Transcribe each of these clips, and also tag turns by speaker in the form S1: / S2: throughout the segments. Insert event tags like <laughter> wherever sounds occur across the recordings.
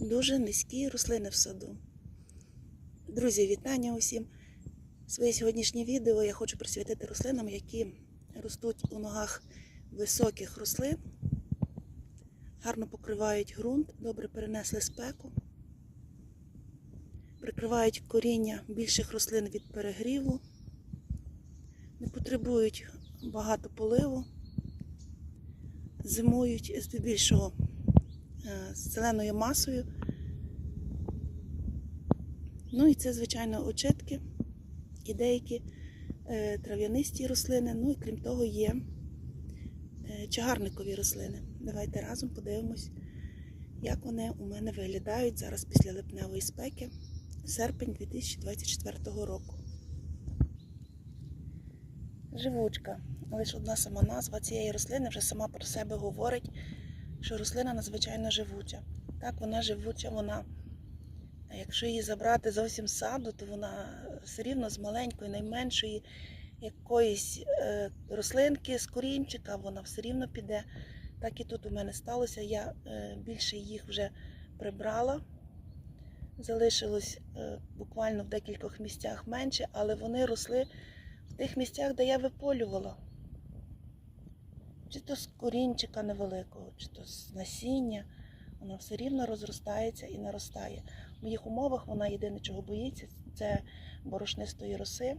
S1: дуже низькі рослини в саду. Друзі, вітання усім! Своє сьогоднішнє відео я хочу присвятити рослинам, які ростуть у ногах високих рослин, гарно покривають ґрунт, добре перенесли спеку, прикривають коріння більших рослин від перегріву, не потребують багато поливу, зимують здебільшого з зеленою масою. Ну і це, звичайно, очитки і деякі е, трав'янисті рослини. Ну і крім того, є е, чагарникові рослини. Давайте разом подивимось, як вони у мене виглядають зараз після липневої спеки, серпень 2024 року. Живучка. Лише одна сама назва цієї рослини вже сама про себе говорить, що рослина надзвичайно живуча. Так, вона живуча, вона, якщо її забрати зовсім з саду, то вона все рівно з маленької, найменшої якоїсь е, рослинки, з корінчика, вона все рівно піде. Так і тут у мене сталося. Я е, більше їх вже прибрала. Залишилось е, буквально в декількох місцях менше, але вони росли в тих місцях, де я виполювала. Чи то з корінчика невеликого, чи то з насіння, вона все рівно розростається і наростає. В моїх умовах вона єдине, чого боїться, це борошнистої роси.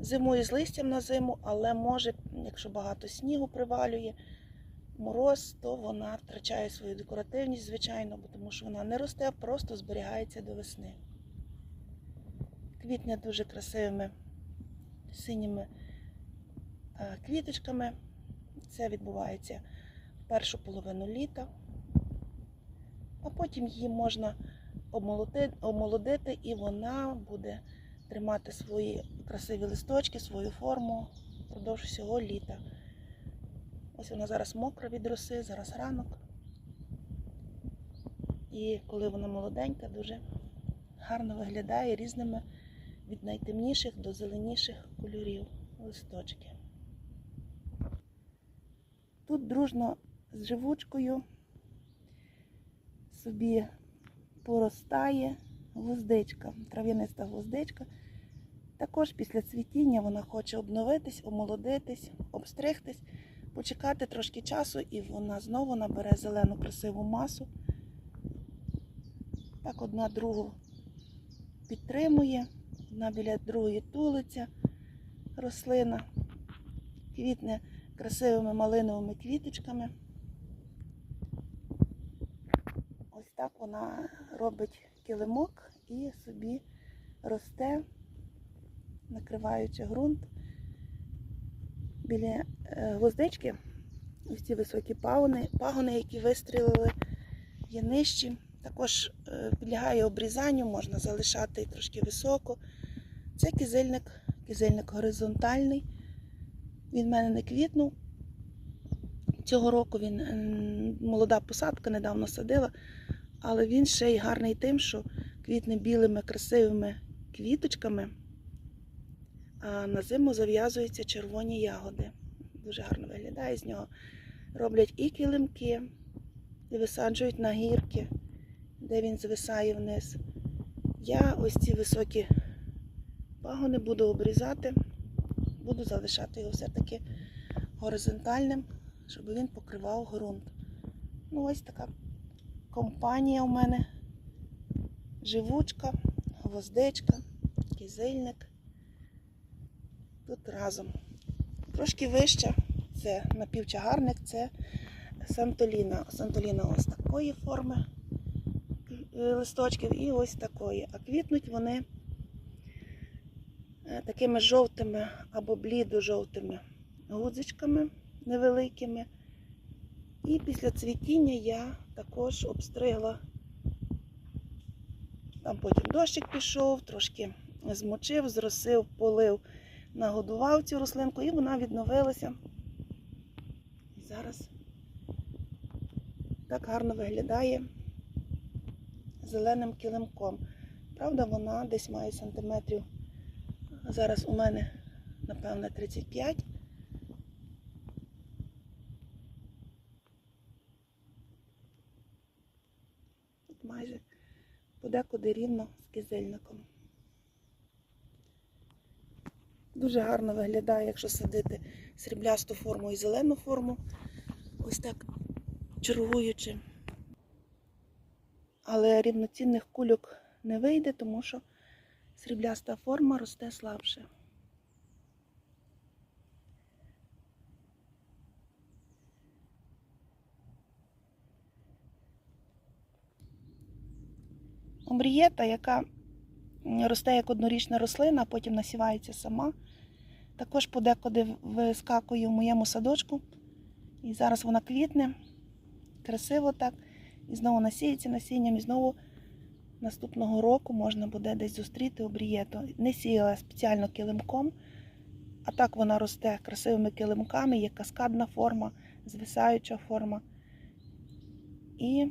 S1: Зимує з листям на зиму, але може, якщо багато снігу привалює, мороз, то вона втрачає свою декоративність, звичайно, тому що вона не росте, а просто зберігається до весни. Квітне дуже красивими синіми квіточками. Це відбувається в першу половину літа, а потім її можна омолодити, і вона буде тримати свої красиві листочки, свою форму впродовж всього літа. Ось вона зараз мокра від роси, зараз ранок. І коли вона молоденька, дуже гарно виглядає різними від найтемніших до зеленіших кольорів листочки. Тут дружно з живучкою собі поростає гвоздичка, трав'яниста гвоздичка. Також після цвітіння вона хоче обновитись, омолодитись, обстригтись, почекати трошки часу, і вона знову набере зелену красиву масу. Так одна другу підтримує, одна біля другої тулиться рослина, квітне красивими малиновими квіточками. Ось так вона робить килимок і собі росте, накриваючи ґрунт. Біля е, гвоздички ось ці високі пагони, пагони, які вистрілили, є нижчі. Також е, підлягає обрізанню, можна залишати трошки високо. Це кизильник, кизильник горизонтальний. Він в мене не квітнув. Цього року він молода посадка, недавно садила, але він ще й гарний тим, що квітне білими красивими квіточками, а на зиму зав'язуються червоні ягоди. Дуже гарно виглядає з нього. Роблять і килимки, і висаджують на гірки, де він звисає вниз. Я ось ці високі пагони буду обрізати, буду залишати його все-таки горизонтальним, щоб він покривав ґрунт. Ну, ось така компанія у мене. Живучка, гвоздичка, кизильник. Тут разом. Трошки вище це напівчагарник, це Сантоліна. Сантоліна ось такої форми е, листочків і ось такої. А квітнуть вони такими жовтими або блідо-жовтими гудзичками невеликими. І після цвітіння я також обстригла. Там потім дощик пішов, трошки змочив, зросив, полив, нагодував цю рослинку і вона відновилася. І зараз так гарно виглядає зеленим килимком. Правда, вона десь має сантиметрів. Зараз у мене, напевно, 35. майже подекуди рівно з кизильником. Дуже гарно виглядає, якщо садити сріблясту форму і зелену форму. Ось так чергуючи. Але рівноцінних кульок не вийде, тому що срібляста форма росте слабше. Омрієта, яка росте як однорічна рослина, а потім насівається сама. Також подекуди вискакує в моєму садочку. І зараз вона квітне, красиво так. І знову насіється насінням, і знову наступного року можна буде десь зустріти обрієту. Не сіяла спеціально килимком, а так вона росте красивими килимками, є каскадна форма, звисаюча форма. І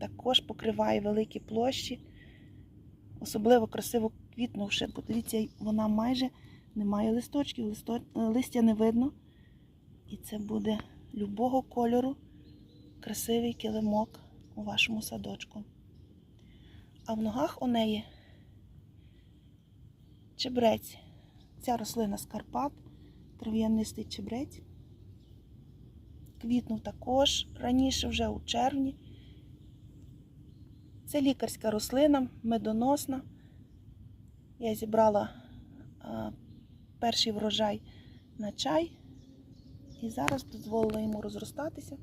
S1: також покриває великі площі, особливо красиво квітнувши. Подивіться, вона майже не має листочків, листо... листя не видно. І це буде любого кольору красивий килимок у вашому садочку. А в ногах у неї чебрець. Ця рослина з Карпат, трав'янистий чебрець. Квітнув також раніше, вже у червні. Це лікарська рослина, медоносна. Я зібрала перший врожай на чай і зараз дозволила йому розростатися.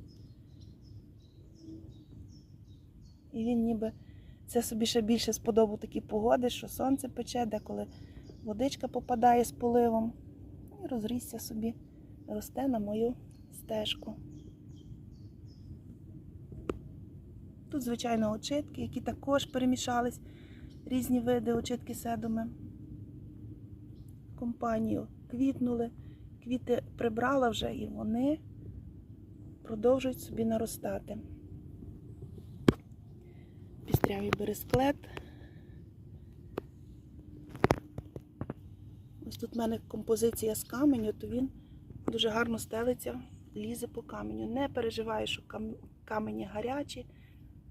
S1: І він ніби це собі ще більше сподобав такі погоди, що сонце пече, деколи водичка попадає з поливом. І розрісся собі, росте на мою стежку. Тут, звичайно, очитки, які також перемішались, різні види очитки седуми. Компанію квітнули, квіти прибрала вже і вони продовжують собі наростати. Пістрявий бересклет. Ось тут в мене композиція з каменю, то він дуже гарно стелиться, лізе по каменю. Не переживаю, що камені гарячі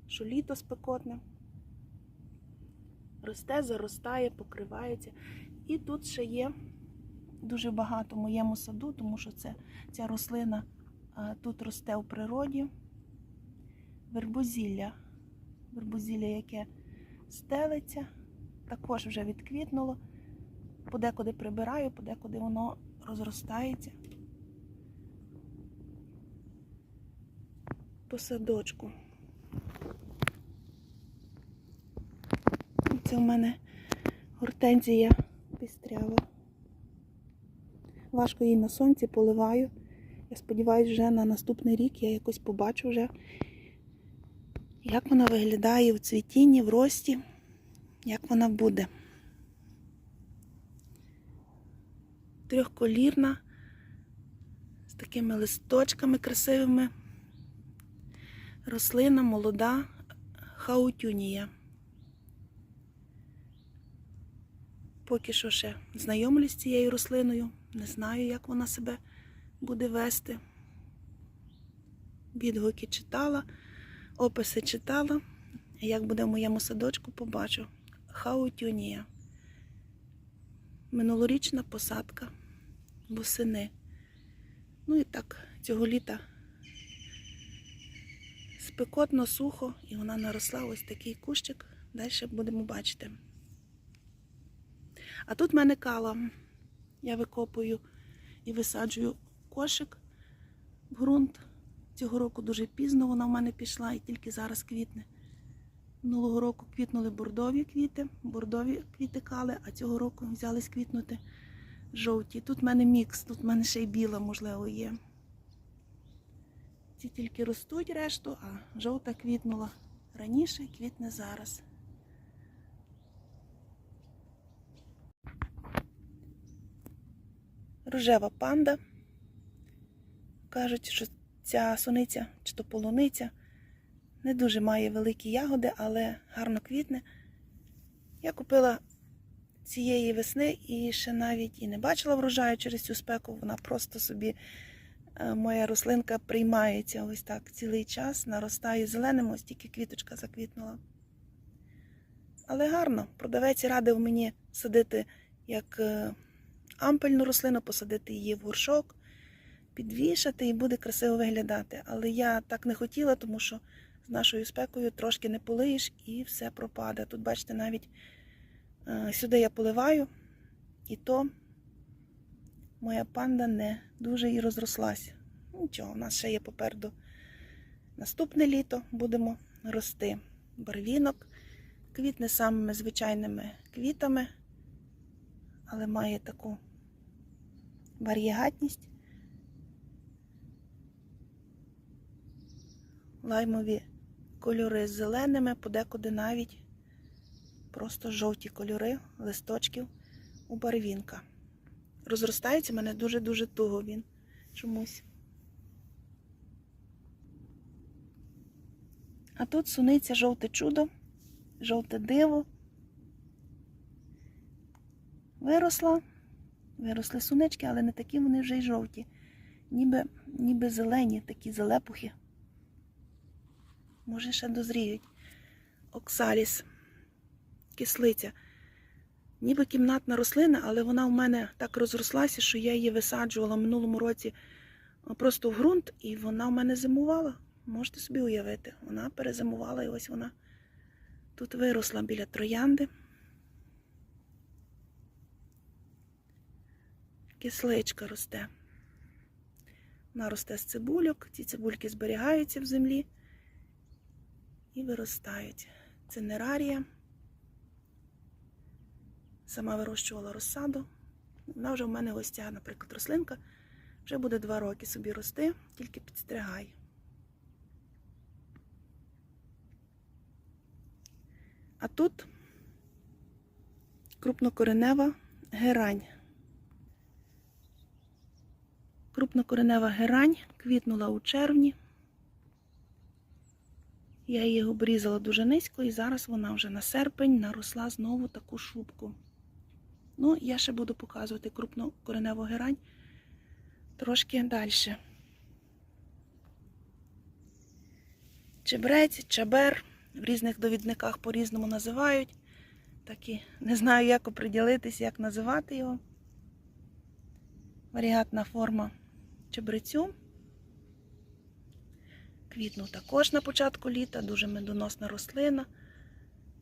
S1: що літо спекотне. Росте, заростає, покривається. І тут ще є дуже багато в моєму саду, тому що це, ця рослина тут росте у природі. Вербозілля. Вербозілля, яке стелиться, також вже відквітнуло. Подекуди прибираю, подекуди воно розростається. По садочку. Це в мене гортензія пістрява. Важко її на сонці поливаю. Я сподіваюся, вже на наступний рік я якось побачу вже, як вона виглядає в цвітінні, в рості, як вона буде. Трьохколірна, з такими листочками красивими. Рослина молода хаутюнія. Поки що ще знайомлюсь з цією рослиною, не знаю, як вона себе буде вести. Відгуки читала, описи читала. Як буде в моєму садочку, побачу. Хаутюнія. Минулорічна посадка восени. Ну і так, цього літа спекотно, сухо, і вона наросла ось такий кущик. Далі будемо бачити. А тут в мене кала. Я викопую і висаджую кошик в ґрунт. Цього року дуже пізно вона в мене пішла і тільки зараз квітне. Минулого року квітнули бордові квіти, бордові квіти кали, а цього року взялись квітнути жовті. Тут в мене мікс, тут в мене ще й біла, можливо, є. Ці тільки ростуть решту, а жовта квітнула раніше, квітне зараз. Рожева панда. Кажуть, що ця суниця чи то полуниця не дуже має великі ягоди, але гарно квітне. Я купила цієї весни і ще навіть і не бачила врожаю через цю спеку. Вона просто собі е, моя рослинка приймається ось так цілий час, наростає зеленим, ось тільки квіточка заквітнула. Але гарно, продавець радив мені садити як е, ампельну рослину, посадити її в горшок, підвішати і буде красиво виглядати. Але я так не хотіла, тому що з нашою спекою трошки не полиєш і все пропаде. Тут, бачите, навіть е, сюди я поливаю, і то моя панда не дуже і розрослася. Нічого, у нас ще є попереду наступне літо, будемо рости. Барвінок квітне самими звичайними квітами, але має таку варієгатність. Лаймові кольори з зеленими, подекуди навіть просто жовті кольори листочків у барвінка. Розростається мене дуже-дуже туго він чомусь. А тут суниця жовте чудо, жовте диво. Виросла, виросли сунички, але не такі вони вже й жовті. Ніби, ніби зелені, такі залепухи. Може, ще дозріють. Оксаліс, кислиця. Ніби кімнатна рослина, але вона в мене так розрослася, що я її висаджувала минулому році просто в ґрунт, і вона в мене зимувала. Можете собі уявити. Вона перезимувала і ось вона тут виросла біля троянди. Кисличка росте. Вона росте з цибульок. Ці цибульки зберігаються в землі і виростають. Це нерарія. Сама вирощувала розсаду. Вона вже в мене ця, наприклад, рослинка. Вже буде два роки собі рости, тільки підстригай. А тут крупнокоренева герань. Крупнокоренева герань квітнула у червні. Я її обрізала дуже низько, і зараз вона вже на серпень наросла знову таку шубку. Ну, я ще буду показувати крупнокореневу герань трошки далі. Чебрець, чабер в різних довідниках по-різному називають. Так і не знаю, як оприділитись, як називати його. Варіатна форма чебрецю. Квітнув також на початку літа, дуже медоносна рослина.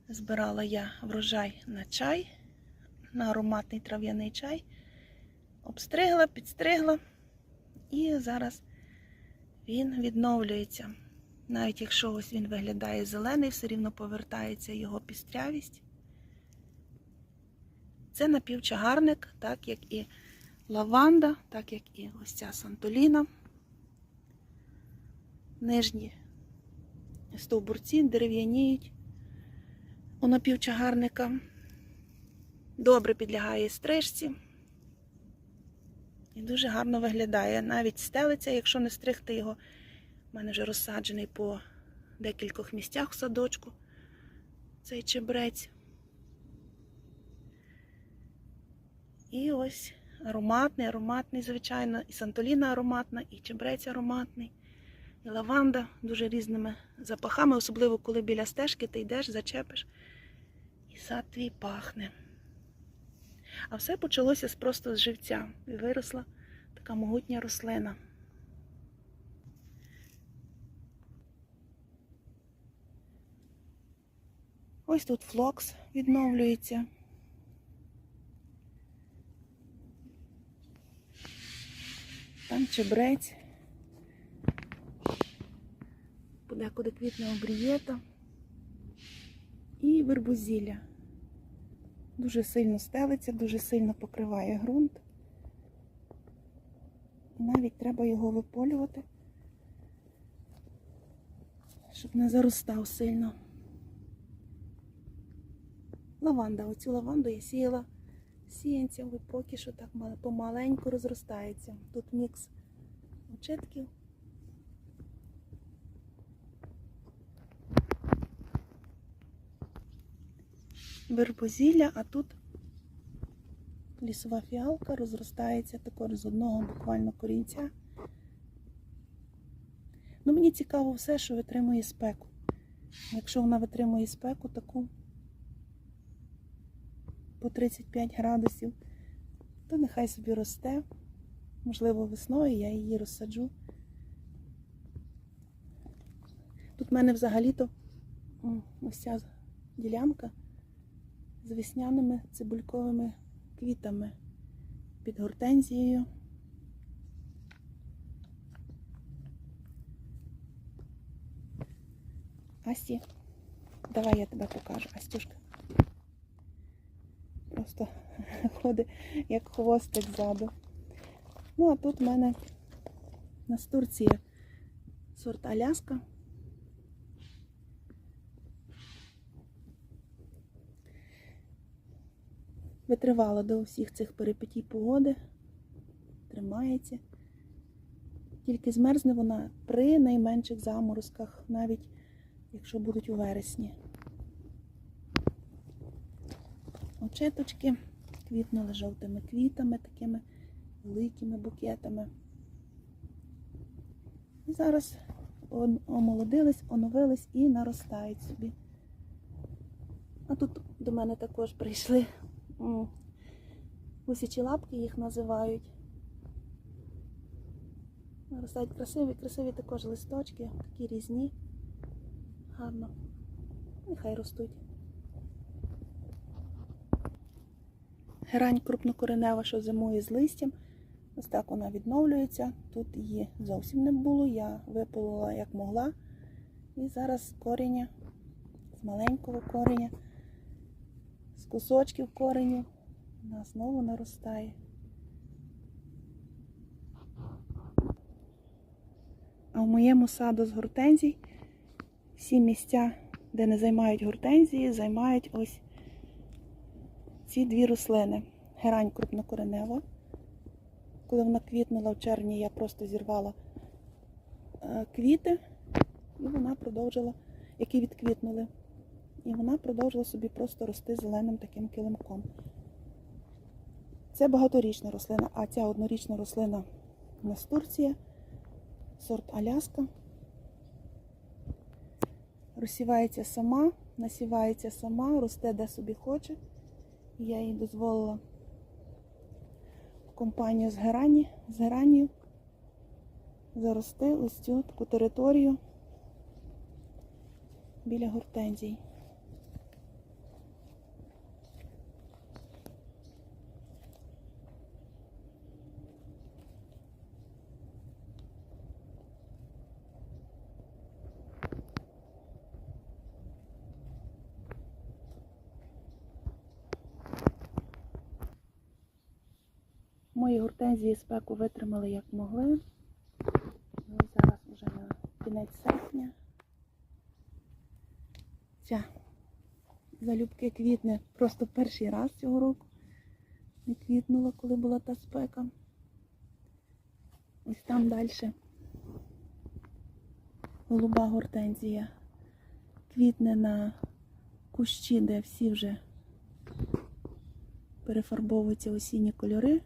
S1: Збирала я врожай на чай, на ароматний трав'яний чай. Обстригла, підстригла, і зараз він відновлюється. Навіть якщо ось він виглядає зелений, все рівно повертається його пістрявість. Це напівчагарник, так як і лаванда, так як і ось ця сантоліна. Нижні стовбурці дерев'яніють у напівчагарника. Добре підлягає стрижці. І дуже гарно виглядає. Навіть стелиться, якщо не стригти його. У мене вже розсаджений по декількох місцях в садочку. Цей чебрець. І ось ароматний, ароматний, звичайно, і сантоліна ароматна, і чебрець ароматний, лаванда дуже різними запахами, особливо коли біля стежки ти йдеш, зачепиш, і сад твій пахне. А все почалося просто з живця. І виросла така могутня рослина. Ось тут флокс відновлюється. Там чебрець. Подекуди квітне обрієта. І вербузілля. Дуже сильно стелиться, дуже сильно покриває ґрунт. Навіть треба його виполювати, щоб не заростав сильно. Лаванда. Оцю лаванду я сіяла сіянцям, і поки що так помаленьку розростається. Тут мікс очитків. Вербозілля, а тут лісова фіалка розростається також з одного буквально корінця. Мені цікаво все, що витримує спеку. Якщо вона витримує спеку таку по 35 градусів, то нехай собі росте. Можливо, весною я її розсаджу. Тут в мене взагалі-то ось ця ділянка з весняними цибульковими квітами під гортензією. Асті, давай я тебе покажу, Астюшка. Просто <laughs> ходить як хвостик ззаду. Ну, а тут в мене настурція сорт Аляска. Витривала до всіх цих перипетій погоди, тримається. Тільки змерзне вона при найменших заморозках, навіть якщо будуть у вересні. Очеточки квітнули жовтими квітами, такими великими букетами. І зараз омолодились, оновились і наростають собі. А тут до мене також прийшли м, гусячі лапки, їх називають. Наростають красиві, красиві також листочки, такі різні. Гарно. Нехай ростуть. Герань крупнокоренева, що зимує з листям. Ось так вона відновлюється. Тут її зовсім не було. Я випалила як могла. І зараз коріння, з маленького кореня, з кусочків кореню, вона знову наростає. А в моєму саду з гортензій всі місця, де не займають гортензії, займають ось ці дві рослини. Герань крупнокоренева. Коли вона квітнула в червні, я просто зірвала е, квіти, і вона продовжила, які відквітнули. І вона продовжила собі просто рости зеленим таким килимком. Це багаторічна рослина, а ця однорічна рослина Настурція, сорт Аляска. Розсівається сама, насівається сама, росте де собі хоче. Я їй дозволила компанію з герані, з геранію зарости ось цю таку територію біля гортензій. Мої гортензії спеку витримали як могли. Ну, зараз вже на кінець серпня. Ця залюбки квітне просто перший раз цього року. Не квітнула, коли була та спека. Ось там далі голуба гортензія. Квітне на кущі, де всі вже перефарбовуються осінні кольори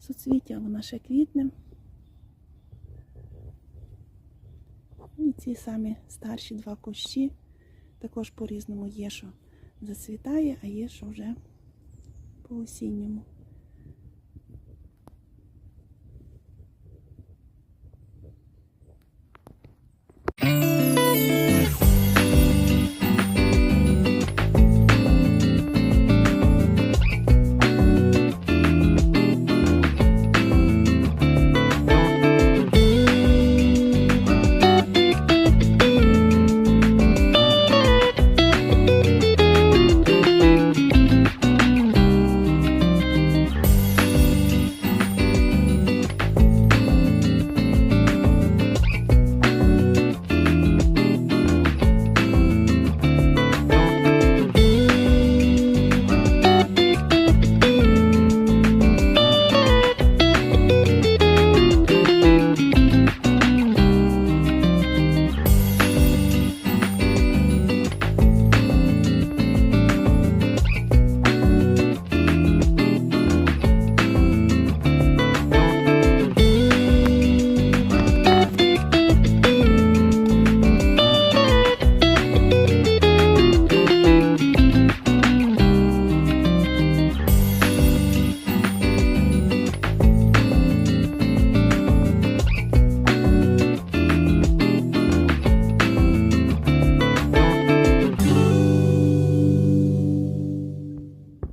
S1: суцвіття, вона ще квітне. І ці самі старші два кущі також по-різному є, що зацвітає, а є, що вже по осінньому.